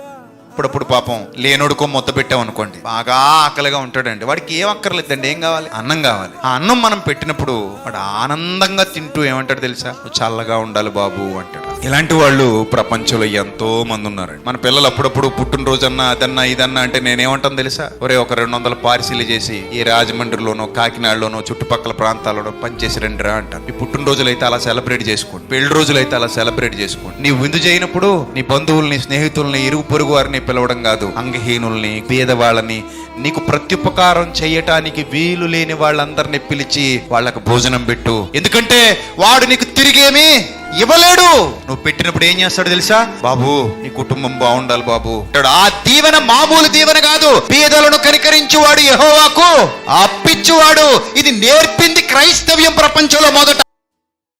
అప్పుడప్పుడు పాపం లేనుడుకో మొత్త పెట్టాం అనుకోండి. బాగా ఆకలిగా ఉంటాడండి. వాడికి ఏం అక్కర్లేదండి. ఏం కావాలి? అన్నం కావాలి. ఆ అన్నం మనం పెట్టినప్పుడు వాడు ఆనందంగా తింటూ ఏమంటాడు తెలుసా? చల్లగా ఉండాలి బాబు అంటే ఇలాంటి వాళ్ళు ప్రపంచంలో ఎంతో మంది ఉన్నారండి. మన పిల్లలు అప్పుడప్పుడు పుట్టినరోజన్నా అదన్నా ఇదన్నా అంటే నేనేమంటాను తెలుసా? ఒరే ఒక రెండు వందల పార్సీలు చేసి ఈ రాజమండ్రిలోనో కాకినాడలోనో చుట్టుపక్కల ప్రాంతాల్లోనో పనిచేసి రండి రా అంటాను. ఈ పుట్టినరోజులు అయితే అలా సెలబ్రేట్ చేసుకోండి. పెళ్ళి రోజులు అయితే అలా సెలబ్రేట్ చేసుకోండి. నీ విందు చేయనప్పుడు నీ బంధువుల్ని స్నేహితుల్ని ఇరుగు పొరుగు వారిని పిలవడం కాదు. అంగహీనుల్ని పేదవాళ్ళని నీకు ప్రత్యుపకారం చేయటానికి వీలు లేని వాళ్ళందరినీ పిలిచి వాళ్ళకు భోజనం పెట్టు. ఎందుకంటే వాడు నీకు తిరిగేమి ఇవ్వలేడు. నువ్వు పెట్టినప్పుడు ఏం చేస్తాడు తెలుసా? బాబు నీ కుటుంబం బాగుండాలి బాబు. ఆ దీవెన మామూలు దీవెన కాదు. పేదలను కనికరించువాడు యహోవాకు. అప్పిచ్చువాడు. ఇది నేర్పింది క్రైస్తవ్యం ప్రపంచంలో మొదట.